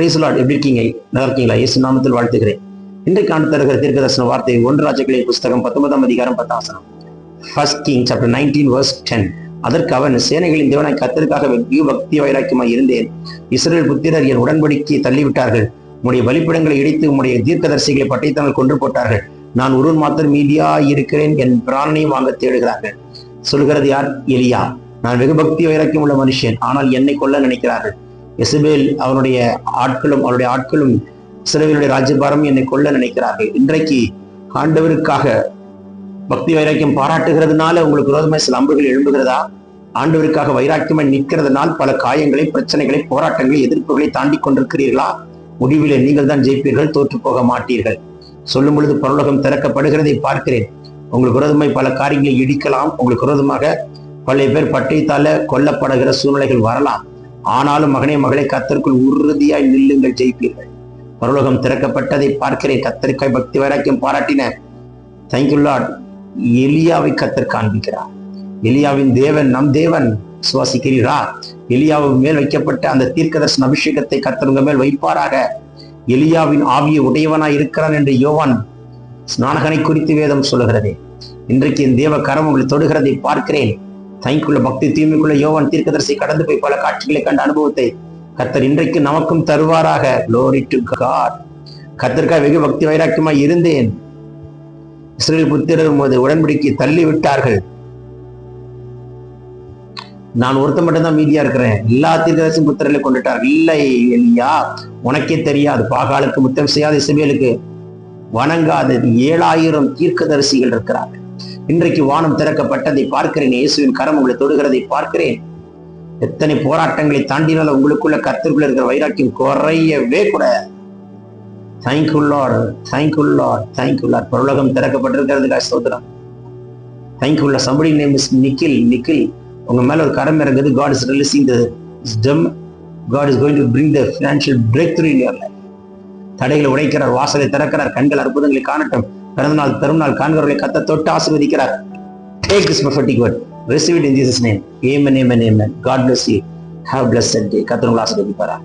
பிரைஸ்லாட் எப்படி இருக்கீங்க? நல்லா இருக்கீங்களா? இயேசு நாமத்தில் வாழ்த்துகிறேன். இன்றைக்கு காண தருகிற தீர்க்க தரிசன வார்த்தை ஒன்று ராஜக்களின் புஸ்தகம் பத்தொன்பதாம் அதிகாரம் பத்தாசனம் first king chapter nineteen verse ten அதற்கு அவன் சேனைகளின் தேவனாய் கத்தருக்காக வெகு பக்தி வைராக்கியமாய் இருந்தேன். இஸ்ரேல் புத்திரர் என் உடன்படிக்கையை தள்ளிவிட்டார்கள். உம்முடைய பலிப்பிடங்களை இடித்து உம்முடைய தீர்க்கதரிசிகளை பட்டைத்தங்கள் கொன்று போட்டார்கள். நான் ஒருவன் மாத்திரம் மீதியா இருக்கிறேன் என் பிராணனை வாங்க தேடுகிறார்கள். சொல்கிறது யார்? எலியா. நான் வெகு பக்தி வைராக்கியம் உள்ள மனுஷன். ஆனால் என்னை கொல்ல நினைக்கிறார்கள். இசபேல் அவனுடைய ஆட்களும் அவருடைய ஆட்களும் இஸ்ரவேலுடைய ராஜ்யபாரம் என்னை கொல்ல நினைக்கிறார்கள். இன்றைக்கு ஆண்டவருக்காக பக்தி வைராக்கியம் பாராட்டுகிறதுனால உங்களுக்கு விரோதமாக சில அம்புகள் எழும்புகிறதா? ஆண்டவருக்காக வைராக்கியமாய் நிற்கிறதுனால் பல காயங்களை பிரச்சனைகளை போராட்டங்களை எதிர்ப்புகளை தாண்டி கொண்டிருக்கிறீர்களா? முடிவிலே நீங்கள் தான் ஜெயிப்பீர்கள் தோற்று போக மாட்டீர்கள். சொல்லும் பொழுது பரலோகம் திறக்கப்படுகிறதை பார்க்கிறேன். உங்களுக்கு விரோதமாய் பல காரியங்களை இடிக்கலாம். உங்களுக்கு விரோதமாக பல பேர் பட்டயத்தால கொல்லப்படுகிற சூழ்நிலைகள் வரலாம். ஆனாலும் மகனே மகளே கத்தருக்குள் உறுதியாய் நில்லுங்கள் ஜெயிப்பீர்கள். பரலோகம் திறக்கப்பட்டதை பார்க்கிறேன். கத்தருக்காய் பக்தி வைராக்கியம் பாராட்டின தேங்க்யூ எலியாவை கத்தர் காண்பிக்கிறார். எலியாவின் தேவன் நம் தேவன் சுவாசிக்கிறீரா? எலியாவின் மேல் வைக்கப்பட்ட அந்த தீர்க்கதர்சன அபிஷேகத்தை கத்தருங்க மேல் வைப்பாராக. எலியாவின் ஆவிய உடையவனாய் இருக்கிறான் என்று யோவான் ஸ்நானகனை குறித்து வேதம் சொல்லுகிறதே. இன்றைக்கு என் தேவ கரம் உங்களை தொடுகிறதை பார்க்கிறேன். தயங்குள்ள பக்தி தீமைக்குள்ள யோவான் தீர்க்கதரிசி கடந்து போய் பல காட்சிகளை கண்ட அனுபவத்தை கத்தர் இன்றைக்கு நமக்கும் தருவாராக. Glory to God. கத்தருக்காக வெகு பக்தி வைராக்கியமாய் இருந்தேன். இஸ்ரேல் புத்திரர் போது உடன்படிக்கை தள்ளி விட்டார்கள். நான் ஒருத்த மட்டும்தான் மீதியா இருக்கிறேன். எல்லா தீர்க்கதரிசி புத்திரர்களை கொண்டுட்டார் இல்லை எலியா உனக்கே தெரியாது. பாகாலுக்கு முத்தம் செய்யாத இசபேலுக்கு வணங்காத. ஏழாயிரம் தீர்க்கதரிசிகள் இருக்கிறார்கள். இன்றைக்கு வானம் திறக்கப்பட்டதை பார்க்கிறேன். இயேசுவின் கரம் உங்களை தொடுகிறதை பார்க்கிறேன். எத்தனை போராட்டங்களை தாண்டினாலும் உங்களுக்குள்ள கத்திற்குள்ள இருக்கிற வைராக்கியம் குறையவே கூட தேங்க்யூல்லார் தேங்க்யூல்லார் தேங்க்யூல்லார் பரலோகம் திறக்கப்பட்டிருக்கிறதுக்காக ஸ்தோத்திரம். Thank you Lord somebody name is Nikhil Nikhil உங்க மேல ஒரு கரம் இறங்குது. God is releasing the storm God is going to bring the financial breakthrough in your life தடைகளை உடைக்கிறார் வாசலை திறக்கிறார் கண்கள் அற்புதங்களை காணட்டும். பிறந்தநாள் நாள் காண்பவர்களை கத்த தொட்டு ஆசிர்வதிக்கிறார் take this prophetic word receive it in Jesus name amen amen amen God bless you have blessed day கத்தவங்களை ஆசிர்வதிப்பாரா